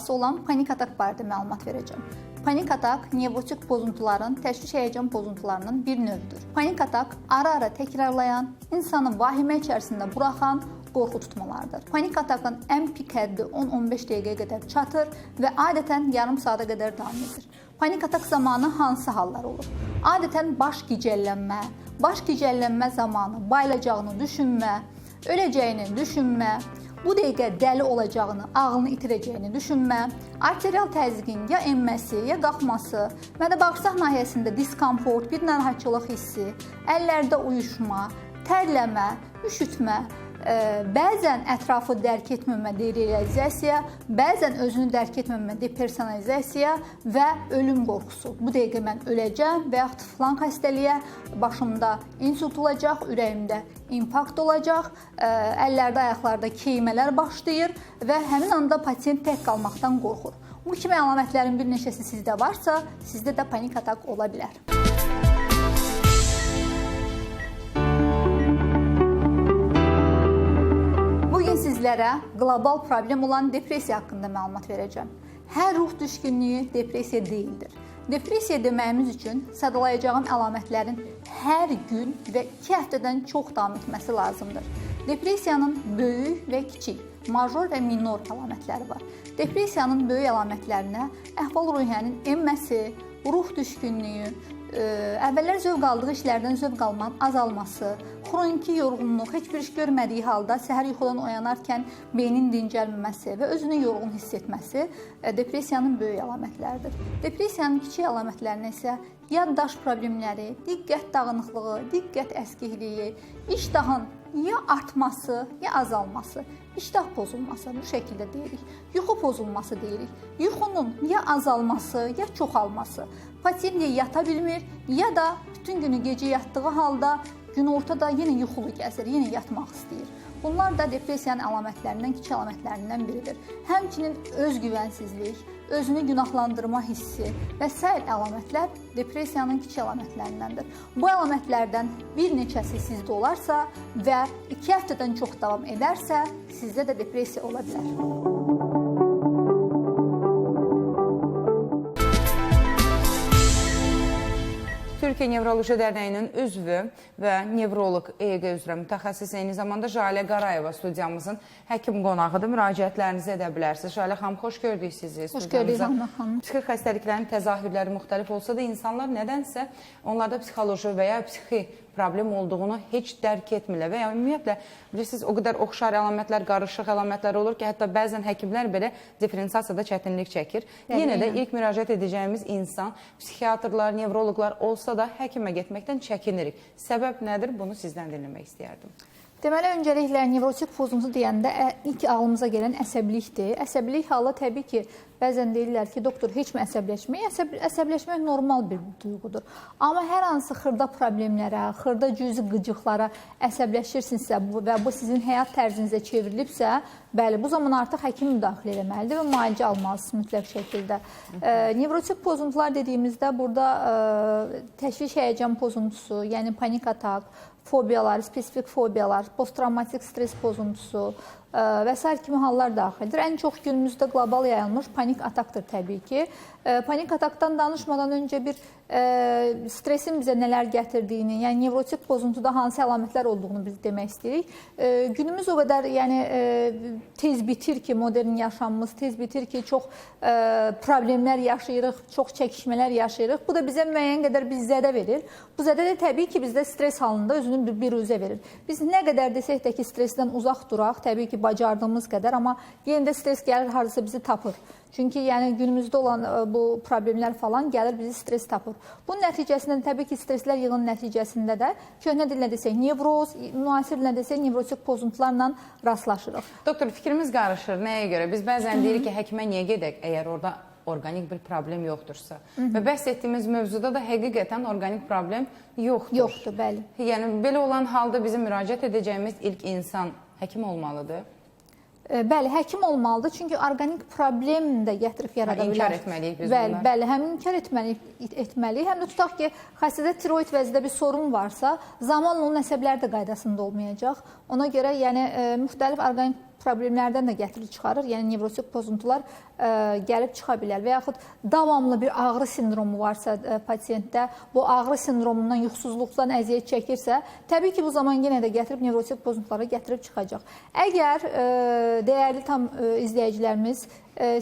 bəlası olan panik atak barədə məlumat verəcəm. Panik atak nevrotik pozuntuların, təşviş həyəcan pozuntularının bir növüdür. Panik atak ara-ara təkrarlayan, insanı vahimə içərisində buraxan qorxu tutmalardır. Panik atakın ən pik həddi 10-15 dəqiqəyə qədər çatır və adətən yarım saata qədər davam edir. Panik atak zamanı hansı hallar olur? Adətən baş gicəllənmə, baş gicəllənmə zamanı bayılacağını düşünmə, öləcəyini düşünmə, bu dəqiqə dəli olacağını, ağlını itirəcəyini düşünmə, arterial təzyiqin ya enməsi, ya qalxması, mədə-bağırsaq nahiyəsində diskomfort, bir narahatçılıq hissi, əllərdə uyuşma, tərləmə, üşütmə, bəzən ətrafı dərk etməmə derealizasiya, bəzən özünü dərk etməmə depersonalizasiya və ölüm qorxusu. Bu dəqiqə mən öləcəm və yaxud filan xəstəliyə başımda insult olacaq, ürəyimdə infarkt olacaq, ə, əllərdə, ayaqlarda keymələr başlayır və həmin anda pasiyent tək qalmaqdan qorxur. Bu kimi əlamətlərin bir neçəsi sizdə varsa, sizdə də panik atak ola bilər. Sizlərə qlobal problem olan depressiya haqqında məlumat verəcəm. Hər ruh düşkünlüyü depressiya deyildir. Depressiya deməyimiz üçün sadalayacağım əlamətlərin hər gün və 2 həftədən çox davam etməsi lazımdır. Depressiyanın böyük və kiçik, major və minor əlamətləri var. Depressiyanın böyük əlamətlərinə əhval-ruhiyyənin enməsi, ruh düşkünlüyü, əvvəllər zövq aldığı işlərdən zövq almanın azalması, xroniki yorğunluq, heç bir iş görmədiyi halda səhər yuxudan oyanarkən beynin dincəlməməsi və özünü yorğun hiss etməsi ə, depressiyanın böyük əlamətləridir. Depressiyanın kiçik əlamətlərinə isə yaddaş problemləri, diqqət dağınıqlığı, diqqət əskikliyi, iştahın ya artması, ya azalması, iştah pozulması bu şəkildə deyirik. Yuxu pozulması deyirik. Yuxunun ya azalması, ya çoxalması. Pasiyent ya yata bilmir, ya da bütün günü gecə yatdığı halda günortada yenə yuxulu gəzir, yenə yatmaq istəyir. Bunlar da depressiyanın əlamətlərindən, kiçik əlamətlərindən biridir. Həmçinin özgüvənsizlik, özünü günahlandırma hissi və sair əlamətlər depressiyanın kiçik əlamətlərindəndir. Bu əlamətlərdən bir neçəsi sizdə olarsa və 2 həftədən çox davam edərsə, sizdə də depressiya ola bilər. Türkiyə Nevroloji Dərnəyinin üzvü və nevroloq EEQ üzrə mütəxəssis eyni zamanda Jalə Qarayeva studiyamızın həkim qonağıdır. Müraciətlərinizi edə bilərsiniz. Jalə xanım, xoş gördük sizi studiyamıza. gördük Hanna xanım. Psixi xəstəliklərin təzahürləri müxtəlif olsa da insanlar nədənsə onlarda psixoloji və ya psixi problem olduğunu heç dərk etmirlər və ya ümumiyyətlə bilirsiniz o qədər oxşar əlamətlər, qarışıq əlamətlər olur ki, hətta bəzən həkimlər belə diferensiyasiyada çətinlik çəkir. Bəli, Yenə də ilk müraciət edəcəyimiz insan psixiatrlar, nevroloqlar olsa da həkimə getməkdən çəkinirik. Səbəb nədir? Bunu sizdən dinləmək istəyərdim. Deməli, öncəliklə nevrotik pozuntu deyəndə ilk ağlımıza gələn əsəbilikdir. Əsəbilik halı təbii ki, bəzən deyirlər ki, doktor heç mi əsəbləşmək? Əsəb əsəbləşmək normal bir duyğudur. Amma hər hansı xırda problemlərə, xırda cüzi qıcıqlara əsəbləşirsinizsə və bu sizin həyat tərzinizə çevrilibsə, bəli, bu zaman artıq həkim müdaxilə etməlidir və müalicə almalısınız mütləq şəkildə. Ə, nevrotik pozuntular dediyimizdə burada ə, təşviş həyəcan pozuntusu, yəni panik atak, fobiyalar, spesifik fobiyalar, posttraumatik stres pozuntusu və s. kimi hallar daxildir. Ən çox günümüzdə qlobal yayılmış panik atakdır təbii ki. Ə, Panik atakdan danışmadan öncə bir ə, stresin bizə nələr gətirdiyini, yəni nevrotik pozuntuda hansı əlamətlər olduğunu biz demək istəyirik. Günümüz o qədər yəni tez bitir ki, modern yaşamımız tez bitir ki, çox ə, problemlər yaşayırıq, çox çəkişmələr yaşayırıq. Bu da bizə müəyyən qədər biz zədə verir. Bu zədə də təbii ki, bizdə stres halında özünü bir biruzə verir. Biz nə qədər desək də ki, stresdən uzaq duraq, təbii ki, bacardığımız qədər, amma yenə də stres gəlir hardasa bizi tapır. Çünki yəni günümüzdə olan ə, bu problemlər falan gəlir bizi stres tapır. Bunun nəticəsində təbii ki, streslər yığın nəticəsində də köhnə dillə desək nevroz, müasir dillə desək nevrotik pozuntularla rastlaşırıq. Doktor, fikrimiz qarışır. Nəyə görə? Biz bəzən deyirik ki, həkimə niyə gedək əgər orada orqanik bir problem yoxdursa. Və bəhs etdiyimiz mövzuda da həqiqətən orqanik problem yoxdur. Yoxdur, bəli. Yəni belə olan halda bizim müraciət edəcəyimiz ilk insan həkim olmalıdır. E, Bəli, həkim olmalıdır. Çünki orqanik problem də gətirib yarada bilər. inkar etməliyik biz bəli, bunları. Bəli, həm inkar etməliyik, etməliyik, həm də tutaq ki, xəstədə tiroid vəzində bir sorun varsa, zamanla onun əsəbləri də qaydasında olmayacaq. Ona görə yəni e, müxtəlif orqanik problemlərdən də gətirib çıxarır. Yəni nevrosik pozuntular gəlib çıxa bilər və yaxud davamlı bir ağrı sindromu varsa ə, pasientdə, bu ağrı sindromundan, yuxusuzluqdan əziyyət çəkirsə, təbii ki, bu zaman yenə də gətirib nevrosik pozuntulara gətirib çıxacaq. Əgər ə, dəyərli tam izləyicilərimiz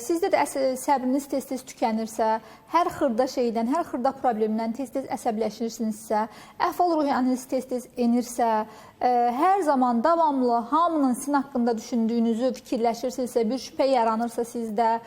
sizdə də səbriniz tez-tez tükənirsə, hər xırda şeydən, hər xırda problemdən tez-tez əsəbləşirsinizsə, əhval-ruhiyyəniz tez-tez enirsə, hər zaman davamlı hamının sizin haqqında düşündüyünüzü fikirləşirsinizsə, bir şübhə yaranırsa sizdə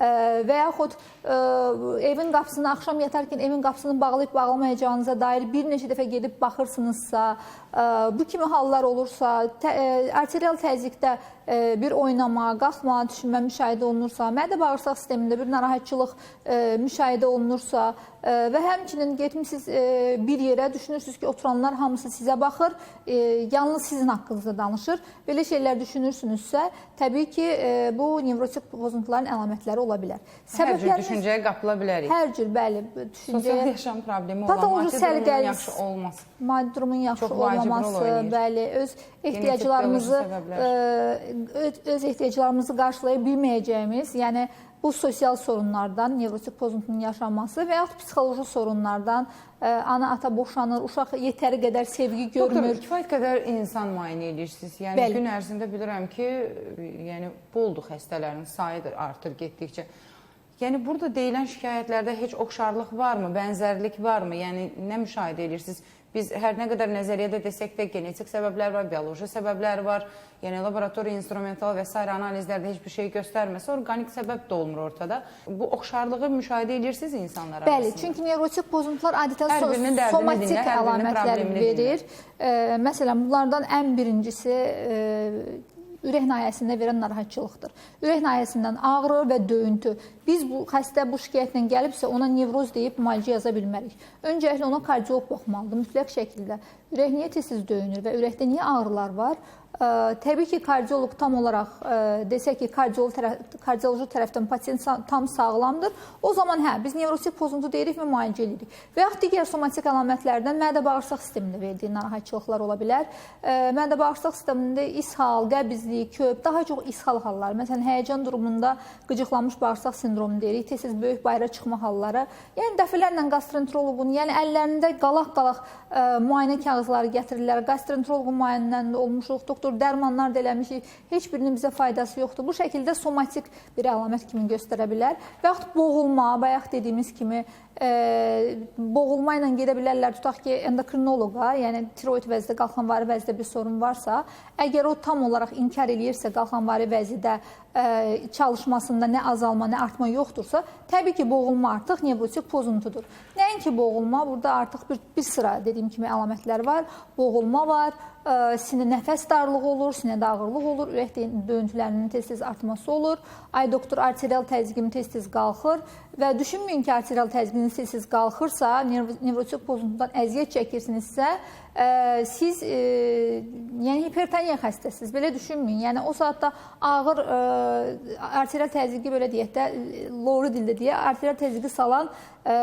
və yaxud ə, evin qapısını axşam yatarkən evin qapısını bağlayıb bağlamayacağınıza dair bir neçə dəfə gedib baxırsınızsa, ə, bu kimi hallar olursa, ə, arterial təzyiqdə bir oynama, qalxma, düşünmə müşahidə olunursa, mədə-bağırsaq sistemində bir narahatçılıq müşahidə olunursa və həmçinin getmisiniz bir yerə düşünürsüz ki, oturanlar hamısı sizə baxır, yalnız sizin haqqınızda danışır. Belə şeylər düşünürsünüzsə, təbii ki, bu nevrosik pozuntuların əlamətləri ola bilər. Hər cür düşüncəyə qapıla bilərik. hər cür bəli, Sosial düşüncəyə yaşam problemi olan maddi durumun yaxşı olması. maddi durumun yaxşı olmaması, bəli, öz ehtiyaclarımızı ə, öz, öz ehtiyaclarımızı qarşılaya bilməyəcəyimiz, yəni bu sosial sorunlardan, nevrosik pozuntunun yaşanması və yaxud psixoloji sorunlardan ə, ana-ata boşanır, uşaq yetəri qədər sevgi Doktor, görmür. kifayət qədər insan müayinə edirsiniz. Yəni Bəli. gün ərzində bilirəm ki, yəni boldur xəstələrin sayıdır artır getdikcə. Yəni burada deyilən şikayətlərdə heç oxşarlıq varmı, bənzərlik varmı? Yəni nə müşahidə edirsiniz? Biz hər nə qədər nəzəriyyədə desək də genetik səbəblər var, bioloji səbəblər var. Yəni laboratoriya, instrumental və s. analizlərdə heç bir şey göstərməsə, orqanik səbəb də olmur ortada. Bu oxşarlığı müşahidə edirsiniz insanlar Bəli, arasında. çünki nevrosik pozuntular adətən Hər so birinin dərdini somatik dinlə, hər birinin əlamətlər problemini verir. E, məsələn, bunlardan ən birincisi e, ürək nahiyəsində verən narahatçılıqdır. Ürək nahiyəsindən ağrı və döyüntü. Biz bu xəstə bu şikayətlə gəlibsə ona nevroz deyib müalicə yaza bilmərik. Öncəliklə ona kardioloq baxmalıdır mütləq şəkildə. Ürək niyə tez-tez döyünür və ürəkdə niyə ağrılar var? Ə, təbii ki, kardioloq tam olaraq ə, desək ki, kardioloq tərəf, kardioloji tərəfdən pasiyent tam sağlamdır. O zaman hə, biz nevrosik pozuntu deyirik və müalicə edirik. Və yaxud digər somatik əlamətlərdən mədə-bağırsaq sistemində verdiyi narahatçılıqlar ola bilər. Ə, Mədə-bağırsaq sistemində ishal, qəbizlik, köp, daha çox ishal halları. Məsələn, həyəcan durumunda qıcıqlanmış bağırsaq sindromu deyirik, tez-tez böyük bayıra çıxma halları. Yəni dəfələrlə gastroenteroloqun, yəni əllərində qalaq-qalaq ə, müayinə kağızları gətirirlər. Gastroenteroloqun müayinəsində olmuşuq, doktor dərmanlar da eləmişik. Heç birinin bizə faydası yoxdur. Bu şəkildə somatik bir əlamət kimi göstərə bilər. Və yaxud boğulma, bayaq dediyimiz kimi ə, boğulma ilə gedə bilərlər. Tutaq ki, endokrinoloqa, yəni tiroid vəzdə, qalxanvari vəzdə bir sorun varsa, əgər o tam olaraq inkar eləyirsə, qalxanvari vəzidə ə, çalışmasında nə azalma, nə artma yoxdursa, təbii ki, boğulma artıq nevrosik pozuntudur. Nəinki boğulma, burada artıq bir, bir sıra dediyim kimi əlamətlər var. Boğulma var, ə, sinə nəfəs darlığı olur, sinədə ağırlıq olur, ürək döyüntülərinin tez-tez artması olur. Ay doktor, arterial təzyiqim tez-tez qalxır və düşünməyin ki, arterial təzyiqiniz tez-tez qalxırsa, nevro- nevrosik pozuntudan əziyyət çəkirsinizsə, ə, siz ə, yəni hipertoniya xəstəsiniz. Belə düşünməyin. Yəni o saatda ağır ə, arterial təzyiqi belə deyək də lori dildə deyə arterial təzyiqi salan ə,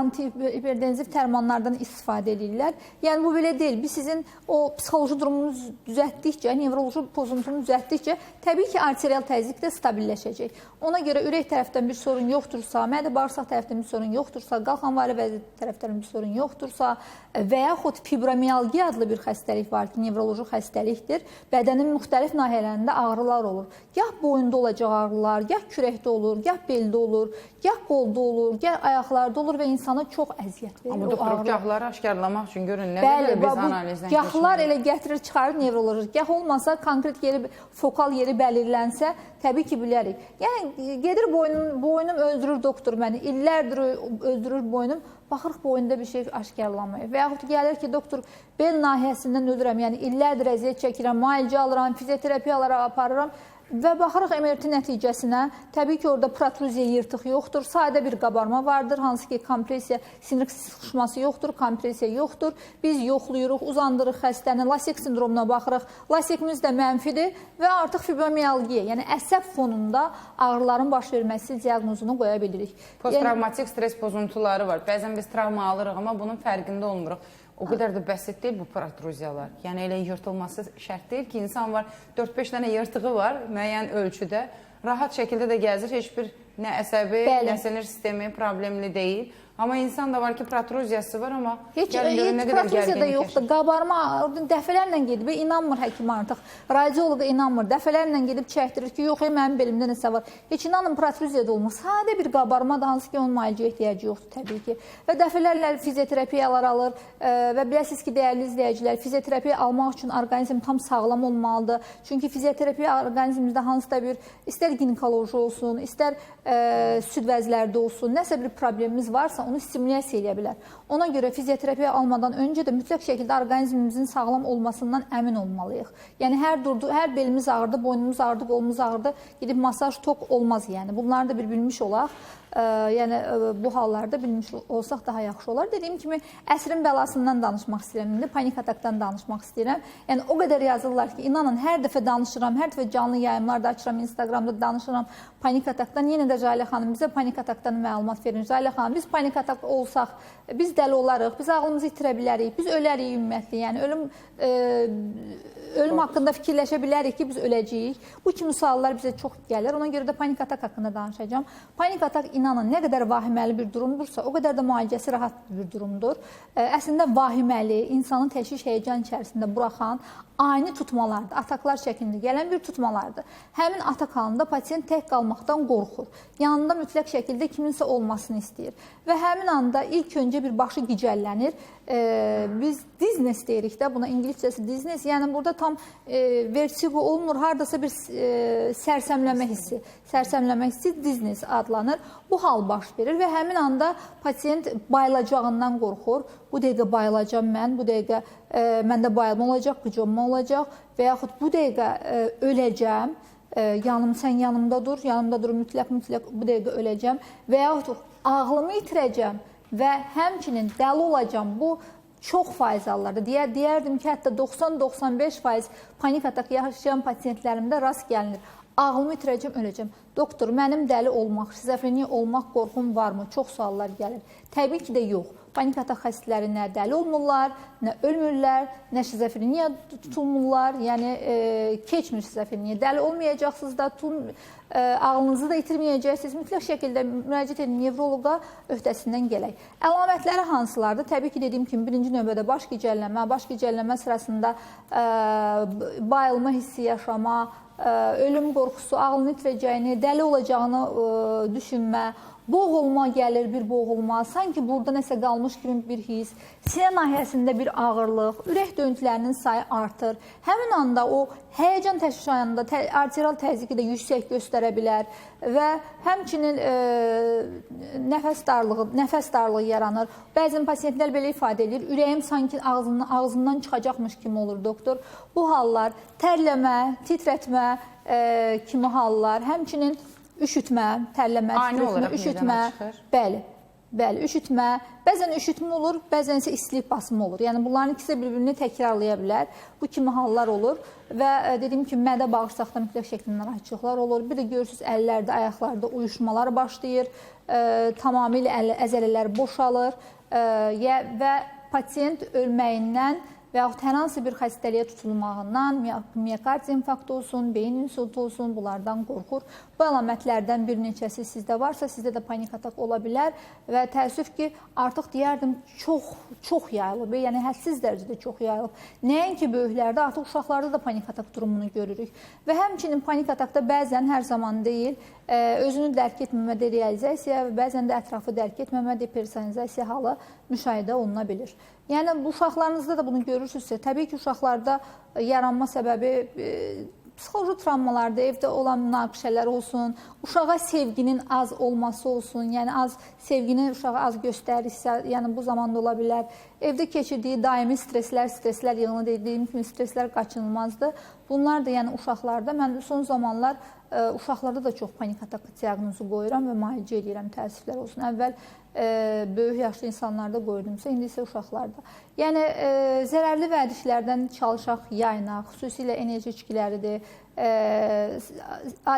antihipertenziv dərmanlardan istifadə edirlər. Yəni bu belə deyil. Biz sizin o psixoloji durumunuzu düzəltdikcə, nevroloji pozuntusunu düzəltdikcə, təbii ki, arterial təzyiq də stabilləşəcək. Ona görə ürək tərəfdən bir sorun yoxdursa, mədə-bağırsaq tərəfdən bir sorun yoxdursa, qalxanvari vəzi tərəfdən bir sorun yoxdursa və yaxud fibromialgiya adlı bir xəstəlik var ki, nevroloji xəstəlikdir. Bədənin müxtəlif nahiyələrində ağrılar olur. Gah boyunda olacaq ağrılar, gah kürəkdə olur, gah beldə olur, gah qolda olur, gah ayaqlarda olur və insana çox əziyyət verir Amma doktor gahları aşkarlamaq üçün görün nə Bəli, biz bu analizdən gahlar elə gətirir, çıxarır nevroloji. Gah olmasa konkret yeri, fokal yeri bəlirlənsə, təbii ki, bilərik. Yəni gedir boynum, boynum öldürür doktor məni. İllərdir öldürür boynum. Baxırıq boynunda bir şey aşkarlanmır. Və yaxud gəlir ki, doktor bel nahiyəsindən ölürəm. Yəni illərdir əziyyət çəkirəm, müalicə alıram, fizioterapiyalara aparıram. Və baxırıq MRT nəticəsinə, təbii ki, orada protruziya yırtıq yoxdur, sadə bir qabarma vardır, hansı ki, kompressiya, sinir sıxışması yoxdur, kompressiya yoxdur. Biz yoxlayırıq, uzandırıq xəstəni, lasik sindromuna baxırıq. Lasikimiz də mənfidir və artıq fibromialgiya, yəni əsəb fonunda ağrıların baş verməsi diaqnozunu qoya bilirik. Yəni, Posttraumatik stres pozuntuları var. Bəzən biz travma alırıq, amma bunun fərqində olmuruq. O qədər də bəsit deyil bu protruziyalar. Yəni elə yırtılması şərt deyil ki, insan var 4-5 dənə yırtığı var müəyyən ölçüdə. Rahat şəkildə də gəzir, heç bir nə əsəbi, Bəli. nə sinir sistemi problemli deyil. Amma insan da var ki, protruziyası var, amma Heç, gəlin heç protruziyada gərginlik yoxdur. Qabarma dəfələrlə gedib, inanmır həkim artıq. Radioloqa inanmır. Dəfələrlə gedib çəkdirir ki, yox, ey, mənim belimdə nəsə var. Heç inanın protruziyada olmur. Sadə bir qabarmadır, hansı ki, onun müalicəyə ehtiyacı yoxdur təbii ki. Və dəfələrlə fizioterapiyalar alır e, və biləsiniz ki, dəyərli izləyicilər, fizioterapiya almaq üçün orqanizm tam sağlam olmalıdır. Çünki fizioterapiya orqanizmimizdə hansısa bir istər ginekoloji olsun, istər e, süd vəzlərdə olsun, nəsə bir problemimiz varsa, onu stimulyasiya edə bilər. Ona görə fizioterapiya almadan öncə də mütləq şəkildə orqanizmimizin sağlam olmasından əmin olmalıyıq. Yəni hər durdu, hər belimiz ağrıdı, boynumuz ağrıdı, qolumuz ağrıdı, gedib masaj tok olmaz yəni. Bunları da bir bilmiş olaq. Ə, yəni ə, bu hallarda bilmiş olsaq daha yaxşı olar. Dediyim kimi əsrin bəlasından danışmaq istəyirəm. İndi panik atakdan danışmaq istəyirəm. Yəni o qədər yazırlar ki, inanın hər dəfə danışıram, hər dəfə canlı yayımlarda açıram, Instagramda danışıram panik atakdan. Yenə də Jalə xanım bizə panik atakdan məlumat verin. Jalə xanım, biz panik atak olsaq, biz dəli olarıq, biz ağlımızı itirə bilərik, biz ölərik ümumiyyətlə. Yəni ölüm ə, ölüm haqqında fikirləşə bilərik ki, biz öləcəyik. Bu kimi suallar bizə çox gəlir. Ona görə də panik atak haqqında danışacağam. Panik atak inanın nə qədər vahiməli bir durumdursa, o qədər də müalicəsi rahat bir durumdur. Əslində vahiməli, insanı təşviş həyəcan içərisində buraxan ani tutmalardır. Ataklar şəklində gələn bir tutmalardır. Həmin atak halında pasiyent tək qalmaqdan qorxur. Yanında mütləq şəkildə kiminsə olmasını istəyir və həmin anda ilk öncə bir başı gicəllənir. Ee, biz diznes deyirik də, buna ingiliscəsi diznes. Yəni burada tam e, vertigo olmur, hardasa bir e, sərsəmləmə hissi, sərsəmləmə hissi diznes adlanır. Bu hal baş verir və həmin anda pasiyent bayılacağından qorxur. Bu dəqiqə bayılacağam mən, bu dəqiqə e, məndə bayılma olacaq, qıcınma olacaq və yaxud bu dəqiqə e, öləcəm. E, yanım sən yanımda dur, yanımda dur, mütləq mütləq bu dəqiqə öləcəm və yaxud ağlımı itirəcəm və həmçinin dəli olacam. Bu çox faiz hallarda deyə deyərdim ki, hətta 90-95% panik atak yaşayan pasiyentlərimdə rast gəlinir. Ağlımı itirəcəm, öləcəm. Doktor, mənim dəli olmaq, şizofreniya olmaq qorxum varmı? Çox suallar gəlir. Təbii ki də yox. Panik atak xəstələri nə dəli olmurlar, nə ölmürlər, nə şizofreniya tutulmurlar. Yəni e, keçmir şizofreniya. Dəli olmayacaqsınız da, tutun, e, ağlınızı da itirməyəcəksiniz. Mütləq şəkildə müraciət edin nevroloqa öhdəsindən gələk. Əlamətləri hansılardır? Təbii ki, dediyim kimi birinci növbədə baş gicəllənmə, baş gicəllənmə sırasında e, bayılma hissi yaşama, ölüm qorxusu, ağlını itirəcəyini, dəli olacağını e, düşünmə, boğulma gəlir, bir boğulma, sanki burada nəsə qalmış kimi bir his, sinə nahiyəsində bir ağırlıq, ürək döyüntülərinin sayı artır. Həmin anda o həyəcan təşviş anında tə arterial təzyiqi də yüksək göstərə bilər və həmçinin e, nəfəs darlığı, nəfəs darlığı yaranır. Bəzən pasiyentlər belə ifadə edir, ürəyim sanki ağzından ağzından çıxacaqmış kimi olur doktor. Bu hallar tərləmə, titrətmə e, kimi hallar, həmçinin üşütmə, tərləmə, Ani olaraq üşütmə, bəli. Bəli, üşütmə, bəzən üşütmə olur, bəzən isə istilik basımı olur. Yəni bunların ikisi bir-birini təkrarlaya bilər. Bu kimi hallar olur və e, dediyim kimi mədə bağırsaqda mütləq şəkildə narahatçılıqlar olur. Bir də görürsüz əllərdə, ayaqlarda uyuşmalar başlayır. E, tamamilə əl, əzələlər boşalır e, və pasiyent ölməyindən və yaxud hər hansı bir xəstəliyə tutulmağından, miokard infarktı olsun, beyin insultu olsun, bunlardan qorxur. Bu əlamətlərdən bir neçəsi sizdə varsa, sizdə də panik atak ola bilər və təəssüf ki, artıq deyərdim çox çox yayılıb, yəni hədsiz dərəcədə çox yayılıb. Nəinki böyüklərdə, artıq uşaqlarda da panik atak durumunu görürük. Və həmçinin panik atakda bəzən hər zaman deyil, ə, özünü dərk etməmə derealizasiya və bəzən də ətrafı dərk etməmə depersonalizasiya halı müşahidə oluna bilir. Yəni uşaqlarınızda da bunu görürsünüzsə, təbii ki, uşaqlarda yaranma səbəbi e, psixoloji travmalarda, evdə olan münaqişələr olsun, uşağa sevginin az olması olsun, yəni az sevgini uşağa az göstərirsə, yəni bu zamanda ola bilər. Evdə keçirdiyi daimi stresslər, stresslər yığını dediyim kimi stresslər qaçınılmazdır. Bunlar da yəni uşaqlarda mən son zamanlar ə, uşaqlarda da çox panik atak diaqnozu qoyuram və müalicə edirəm, təəssüflər olsun. Əvvəl ə, böyük yaşlı insanlarda qoydumsa, indi isə uşaqlarda. Yəni ə, zərərli vərdişlərdən çalışaq yayınaq, xüsusilə enerji içkiləridir, ə,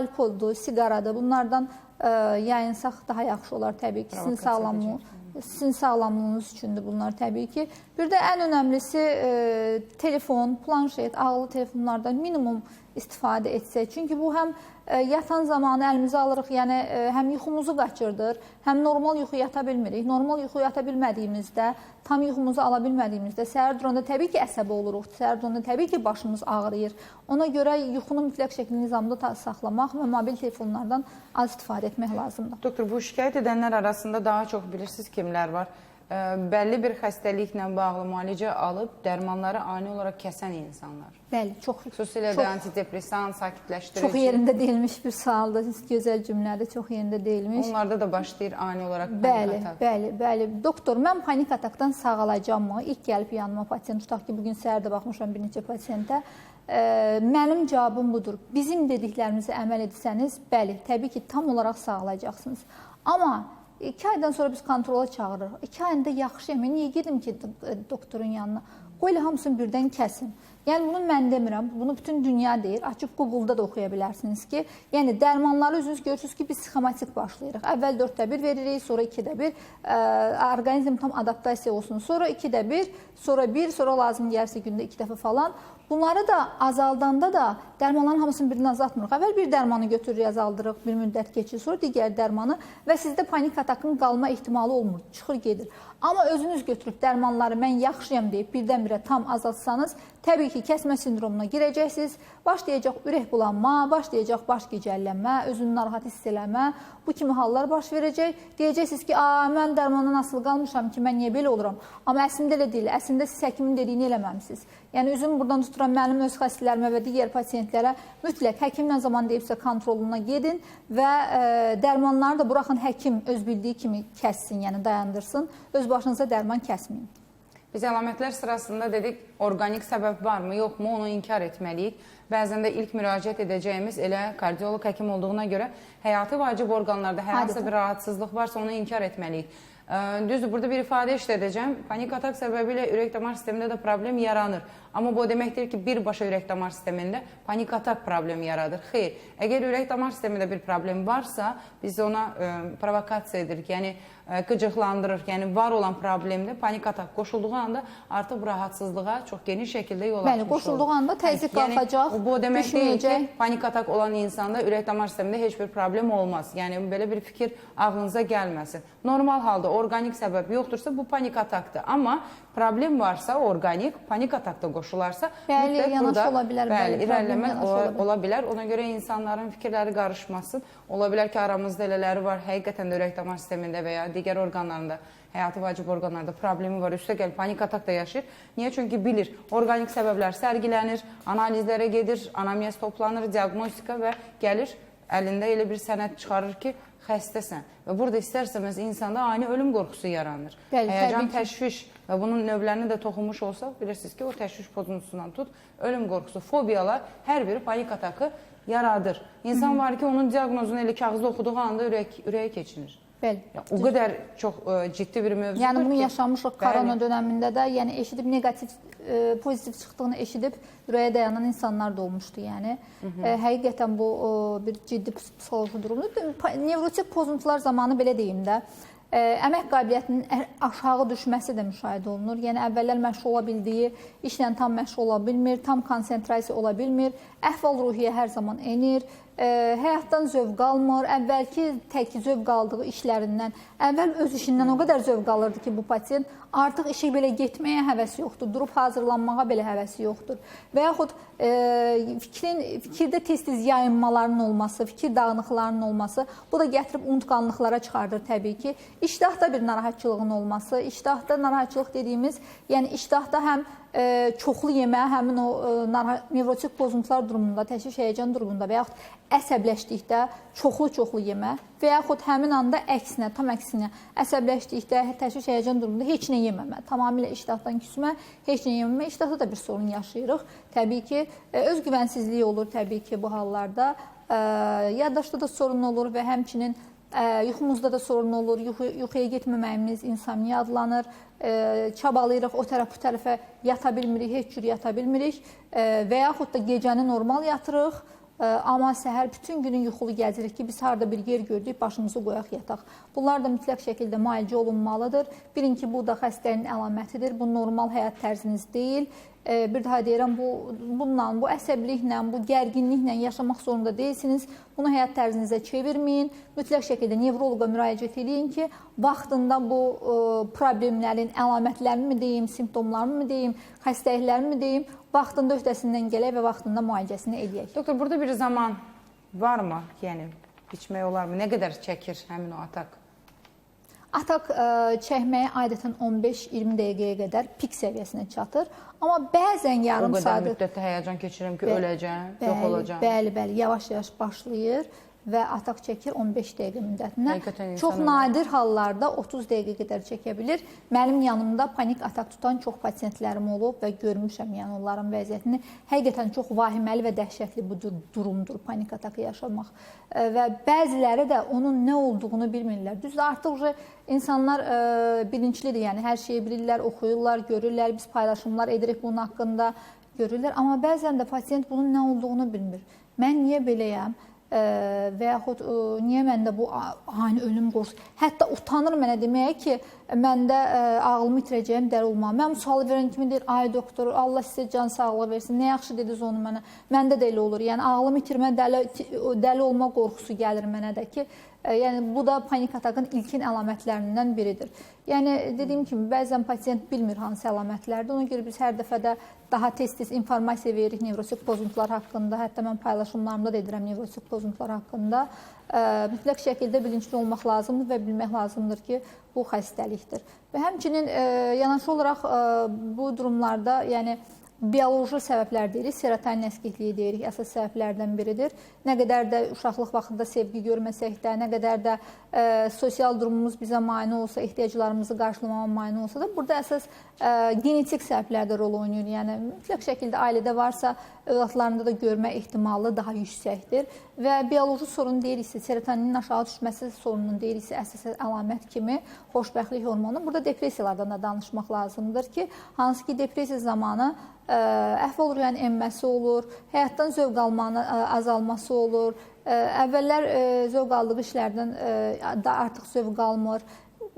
alkoldur, siqaradır. Bunlardan ə, yayınsaq daha yaxşı olar təbii ki, sizin sağlamlığınız Sizin sağlamlığınız üçündür bunlar təbii ki. Bir də ən önəmlisi e, telefon, planşet, ağıllı telefonlardan minimum istifadə etsək. Çünki bu həm e, yatan zamanı əlimizə alırıq, yəni e, həm yuxumuzu qaçırdır, həm normal yuxu yata bilmirik. Normal yuxu yata bilmədiyimizdə, tam yuxumuzu ala bilmədiyimizdə səhər duranda təbii ki, əsəbi oluruq. Səhər duranda təbii ki, başımız ağrıyır. Ona görə yuxunu mütləq şəkildə nizamda saxlamaq və mobil telefonlardan az istifadə etmək lazımdır. Doktor, bu şikayət edənlər arasında daha çox bilirsiniz kimlər var? Ə, bəlli bir xəstəliklə bağlı müalicə alıb dərmanları ani olaraq kəsən insanlar. Bəli, çox Xüsusilə çox də antidepressan, sakitləşdirici. Çox yerində deyilmiş bir sualdır. Gözəl cümlədir, çox yerində deyilmiş. Onlarda da başlayır ani olaraq Bəli, atak. bəli, bəli. Doktor, mən panik atakdan sağalacağamı? İlk gəlib yanıma pasiyent tutaq ki, bu gün səhər də baxmışam bir neçə pasiyentə. E, mənim cavabım budur. Bizim dediklərimizə əməl etsəniz, bəli, təbii ki, tam olaraq sağalacaqsınız. Amma 2 aydan sonra biz kontrola çağırırıq. 2 ayında yaxşıyam. Niyə gedim ki do- doktorun yanına? Qoy elə hamısını birdən kəsin. Yəni bunu mən demirəm, bunu bütün dünya deyir. Açıb Google-da da oxuya bilərsiniz ki, yəni dərmanları özünüz görürsüz ki, biz sxematik başlayırıq. Əvvəl 4də 1 veririk, sonra 2də 1, ə, orqanizm tam adaptasiya olsun. Sonra 2də 1, sonra 1, sonra lazım gəlirsə gündə 2 dəfə falan. Bunları da azaldanda da dərmanların hamısını birdən azaltmırıq. Əvvəl bir dərmanı götürürük, azaldırıq, bir müddət keçir, sonra digər dərmanı və sizdə panik atakın qalma ehtimalı olmur, çıxır gedir. Amma özünüz götürüb dərmanları mən yaxşıyam deyib birdən-birə tam azaltsanız, təbii ki, kəsmə sindromuna girəcəksiniz. Başlayacaq ürək bulanma, başlayacaq baş gicəllənmə, özünü narahat hiss eləmə. Bu kimi hallar baş verəcək. Deyəcəksiniz ki, "A, mən dərmandan asılı qalmışam ki, mən niyə belə oluram?" Amma əslində elə deyil. Əslində siz həkimin dediyini eləməmisiniz. Yəni üzümü buradan tuturam mənim öz xəstələrimə və digər pasientlərə mütləq həkim nə zaman deyibsə kontroluna gedin və e, dərmanları da buraxın həkim öz bildiyi kimi kəssin, yəni dayandırsın. Öz başınıza dərman kəsməyin. Biz əlamətlər sırasında dedik, orqanik səbəb varmı, yoxmu, onu inkar etməliyik. Bəzən də ilk müraciət edəcəyimiz elə kardioloq həkim olduğuna görə həyati vacib orqanlarda hər hansı bir rahatsızlıq varsa onu inkar etməliyik. Düzdür, burada bir ifadə işlədəcəm. Panik atak səbəbilə ürək damar sistemində də problem yaranır. Amma bu o demək deyil ki, birbaşa ürək damar sistemində panik atak problemi yaradır. Xeyr, əgər ürək damar sistemində bir problem varsa, biz ona ə, provokasiya edirik, yəni qıcıqlandırır. Yəni var olan problemdə panik atak qoşulduğu anda artıq bu rahatsızlığa çox geniş şəkildə yol Bəli, açmış olur. qoşulduğu anda təzyiq Yəni, qalxacaq, bu demək deyil ki, panik atak olan insanda ürək damar sistemində heç bir problem olmaz. Yəni belə bir fikir ağlınıza gəlməsin. Normal halda orqanik səbəb yoxdursa bu panik atakdır. Amma problem varsa orqanik, panik atak da qoşularsa Bəli, burada ola bilər, bəli, bəli, irəliləmə ola bilər. Ona görə insanların fikirləri qarışmasın. Ola bilər ki, aramızda elələri var, həqiqətən də ürək damar sistemində və ya digər orqanlarında həyati vacib orqanlarda problemi var. Üstəgəl panik atak da yaşayır. Niyə? Çünki bilir, orqanik səbəblər sərgilənir, analizlərə gedir, anamnez toplanır, diaqnostika və gəlir əlində elə bir sənəd çıxarır ki, xəstəsən. Və burada istərsəməz insanda ani ölüm qorxusu yaranır. Bəli, Həyəcan, təşviş və bunun növlərini də toxunmuş olsaq, bilirsiniz ki, o təşviş pozuntusundan tut, ölüm qorxusu, fobiyalar hər biri panik atakı yaradır. İnsan var ki, onun diaqnozunu elə kağızda oxuduğu anda ürək ürəyə keçinir. Bəli. Ya, o qədər çox ə, ciddi bir mövzudur Yəni bunu ki, yaşamışıq Bəli. korona dövründə də, yəni eşidib neqativ, e, pozitiv çıxdığını eşidib ürəyə dayanan insanlar da olmuşdu, yəni. E, həqiqətən bu e, bir ciddi psixoloji durumdur. Nevrotik pozuntular zamanı belə deyim də, e, əmək qabiliyyətinin ə- aşağı düşməsi də müşahidə olunur. Yəni əvvəllər məşğul ola bildiyi işlə tam məşğul ola bilmir, tam konsentrasiya ola bilmir, əhval-ruhiyyə hər zaman enir, e, həyatdan zövq almır, əvvəlki tək zövq aldığı işlərindən, əvvəl öz işindən o qədər zövq alırdı ki, bu pasiyent artıq işə belə getməyə həvəsi yoxdur, durub hazırlanmağa belə həvəsi yoxdur. Və yaxud e, fikrin fikirdə tez-tez yayınmaların olması, fikir dağınıqlarının olması, bu da gətirib unutqanlıqlara çıxardır təbii ki. İştahda bir narahatçılığın olması, iştahda narahatçılıq dediyimiz, yəni iştahda həm e, çoxlu yemək, həmin o e, nevrotik pozuntular durumunda, təşviş həyəcan durumunda və yaxud əsəbləşdikdə çoxlu-çoxlu yemə və yaxud həmin anda əksinə, tam əksinə əsəbləşdikdə, təşviş həyəcan durumunda heç nə yeməmə, tamamilə iştahdan küsmə, heç nə yeməmə, iştahda da bir sorun yaşayırıq. Təbii ki, e, öz güvənsizliyi olur təbii ki bu hallarda. E, Yaddaşda da sorun olur və həmçinin yuxumuzda da sorun olur, yuxu, yuxuya getməməyimiz insomniya adlanır. Çabalayırıq o tərəf bu tərəfə yata bilmirik, heç cür yata bilmirik və yaxud da gecəni normal yatırıq. Amma səhər bütün günü yuxulu gəzirik ki, biz harda bir yer gördük, başımızı qoyaq yataq. Bunlar da mütləq şəkildə müalicə olunmalıdır. Bilin ki, bu da xəstənin əlamətidir. Bu normal həyat tərziniz deyil. Bir daha deyirəm, bu bununla, bu əsəbiliklə, bu gərginliklə yaşamaq zorunda deyilsiniz. Bunu həyat tərzinizə çevirməyin. Mütləq şəkildə nevroloqa müraciət eləyin ki, vaxtında bu ə, problemlərin əlamətlərini mi deyim, simptomlarını mı deyim, xəstəliklərini mi deyim, vaxtında öhdəsindən gələk və vaxtında müalicəsini eləyək. Doktor, burada bir zaman varmı? Yəni içmək olarmı? Nə qədər çəkir həmin o atak? Atak ə, çəkməyə adətən 15-20 dəqiqəyə qədər pik səviyyəsinə çatır. Amma bəzən O yarım qədər saat müddətdə həyəcan keçirirəm ki, Bəli, öləcəm, yox bəli, olacağam. Bəli, bəli, yavaş-yavaş başlayır və atak çəkir 15 dəqiqə insan Çox nadir hallarda 30 dəqiqə qədər çəkə bilir. Mənim yanımda panik atak tutan çox pasiyentlərim olub və görmüşəm yəni onların vəziyyətini. Həqiqətən çox vahiməli və dəhşətli bu dur- durumdur panik atakı yaşamaq. Ə, Və bəziləri də onun nə olduğunu bilmirlər. Düzdür, artıq insanlar ə, bilinçlidir, yəni hər şeyi bilirlər, oxuyurlar, görürlər, biz paylaşımlar edirik bunun haqqında görürlər, amma bəzən də pasiyent bunun nə olduğunu bilmir. Mən niyə beləyəm? Ə, və yaxud ə, niyə məndə bu ani ölüm qorxusu? Hətta utanır mənə deməyə ki, məndə ə, ağlımı itirəcəyim dəli olmam. Mən bu sualı verən kimi deyir, ay doktor, Allah sizə can sağlığı versin. Nə yaxşı dediniz onu mənə. Məndə də elə olur. Yəni ağlımı itirmə, dəli dəli olma qorxusu gəlir mənə də ki, yəni bu da panik atakın ilkin əlamətlərindən biridir. Yəni dediyim kimi bəzən pasiyent bilmir hansı əlamətlərdir. Ona görə biz hər dəfə də daha tez-tez informasiya veririk nevrosik pozuntular haqqında. Hətta mən paylaşımlarımda da edirəm nevrosik pozuntular haqqında. Ə, mütləq şəkildə bilinçli olmaq lazımdır və bilmək lazımdır ki, bu xəstəlikdir. Və həmçinin ə, yanaşı olaraq bu durumlarda, yəni bioloji səbəblər deyirik, serotonin əskikliyi deyirik, əsas səbəblərdən biridir. Nə qədər də uşaqlıq vaxtında sevgi görməsək də, nə qədər də ə, sosial durumumuz bizə mane olsa, ehtiyaclarımızı qarşılamağa mane olsa da, burada əsas ə, genetik səbəblər də rol oynayır. Yəni mütləq şəkildə ailədə varsa, övladlarında da görmə ehtimalı daha yüksəkdir və bioloji sorun deyiriksə, serotoninin aşağı düşməsi sorununun deyiriksə, əsas əlamət kimi xoşbəxtlik hormonu. Burada depressiyalardan da danışmaq lazımdır ki, hansı ki depressiya zamanı əhv olur, yəni enməsi olur, həyatdan zövq almanın azalması olur. Əvvəllər zövq aldığı işlərdən da artıq zövq almır.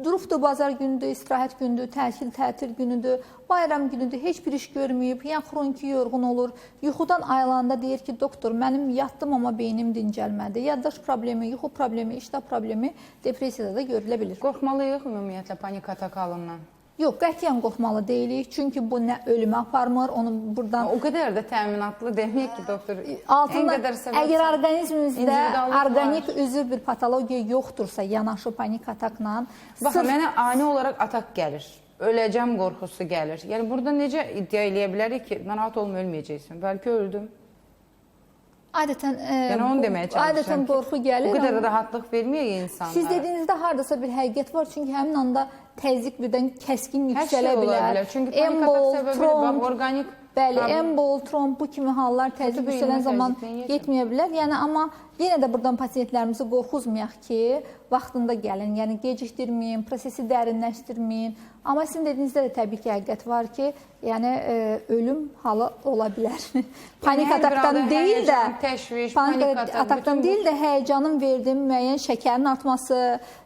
Durubdur bazar günüdür, istirahət günüdür, tətil, tətil günüdür, bayram günüdür, heç bir iş görməyib, yəni xroniki yorğun olur. Yuxudan ayılanda deyir ki, doktor, mənim yatdım amma beynim dincəlmədi. Yaddaş problemi, yuxu problemi, iştah problemi depressiyada da görülə bilir. Qorxmalıyıq ümumiyyətlə panik atak halından. Yox, qətiyyən qorxmalı deyilik, çünki bu nə ölümə aparmır, onu burdan O qədər də təminatlı deməyək ki, doktor. altında qədər səbəb əgər orqanizminizdə orqanik üzv bir patologiya yoxdursa, yanaşı panik atakla, Baxın, sırf mənə ani olaraq atak gəlir. Öləcəm qorxusu gəlir. Yəni burada necə iddia eləyə bilərik ki, narahat olma ölməyəcəksən. Bəlkə öldüm. Adətən e, Yəni onu deməyə çalışıram. Adətən ki, qorxu gəlir. Bu qədər amma- rahatlıq verməyək insanlara. Siz dediyinizdə hardasa bir həqiqət var, çünki həmin anda təzyiq birdən kəskin Hər şey yüksələ ola bilər. bilər. Çünki panik Embol, səbəbi tromb, bax orqanik Bəli, problem- embol, tromb bu kimi hallar təzyiq bir yüksələn zaman təzyiqlə getməyə bilər. Yəni amma yenə də burdan pasiyentlərimizi qorxuzmayaq ki, vaxtında gəlin. Yəni gecikdirməyin, prosesi dərinləşdirməyin. Amma sizin dediyinizdə də təbii ki, həqiqət var ki, yəni e, ölüm halı ola bilər. panik ataktan halda deyil də, təşviş, panik panik atak, ataktan bütün bu- deyil də həyəcanın verdiyi müəyyən şəkərin artması,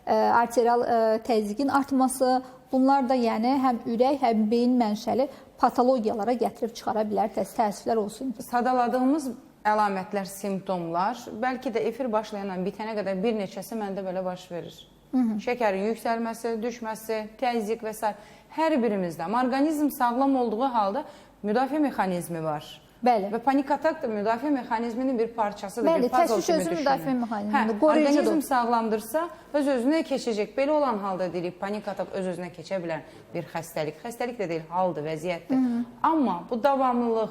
e, arterial e, təzyiqin artması, bunlar da yəni həm ürək, həm beyin mənşəli patologiyalara gətirib çıxara bilər. Təəssüflər olsun ki. Sadaladığımız əlamətlər, simptomlar bəlkə də efir başlayandan bitənə qədər bir neçəsi məndə belə baş verir. Hı -hı. Şəkərin yüksəlməsi, düşməsi, təzyiq və s. hər birimizdə orqanizm sağlam olduğu halda müdafiə mexanizmi var. Bəli. Və panik atak da müdafiə mexanizminin bir parçasıdır, Bəli, bir təşviş özü müdafiə mexanizmidir, Hə. Orqanizm sağlamdırsa öz özünə keçəcək. Belə olan halda deyirik panik atak öz özünə keçə bilən bir xəstəlik. Xəstəlik də deyil, haldır, vəziyyətdir. Hı -hı. Amma bu davamlılıq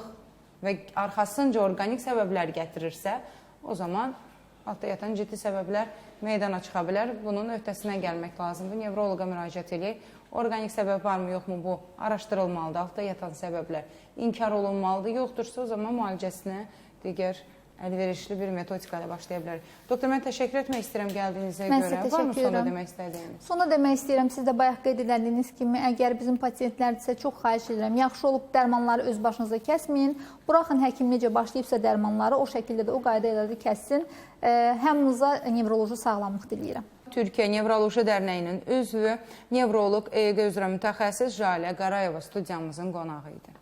və arxasınca orqanik səbəblər gətirirsə, o zaman altda yatan ciddi səbəblər meydana çıxa bilər. Bunun öhdəsindən gəlmək lazımdır. Nevroloqa müraciət edək. Orqanik səbəb varmı, yoxmu bu araşdırılmalıdır. Altda yatan səbəblər inkar olunmalıdır. Yoxdursa o zaman müalicəsinə digər əlverişli bir metodika ilə başlaya bilərik. Doktor, mən təşəkkür etmək istəyirəm gəldiyinizə Mən görə. Varmı təşəkkür sonda demək istədiyiniz? Sonra demək istəyirəm, siz də bayaq qeyd edildiyiniz kimi, əgər bizim pasientlərdirsə çox xahiş edirəm, yaxşı olub dərmanları öz başınıza kəsməyin. Buraxın həkim necə başlayıbsa dərmanları o şəkildə də o qayda ilə də kəssin. Ə, Hamınıza nevroloji sağlamlıq diləyirəm. Türkiyə Nevroloji Dərnəyinin üzvü, nevroloq, EYQ üzrə mütəxəssis Jalə Qarayeva studiyamızın qonağı idi.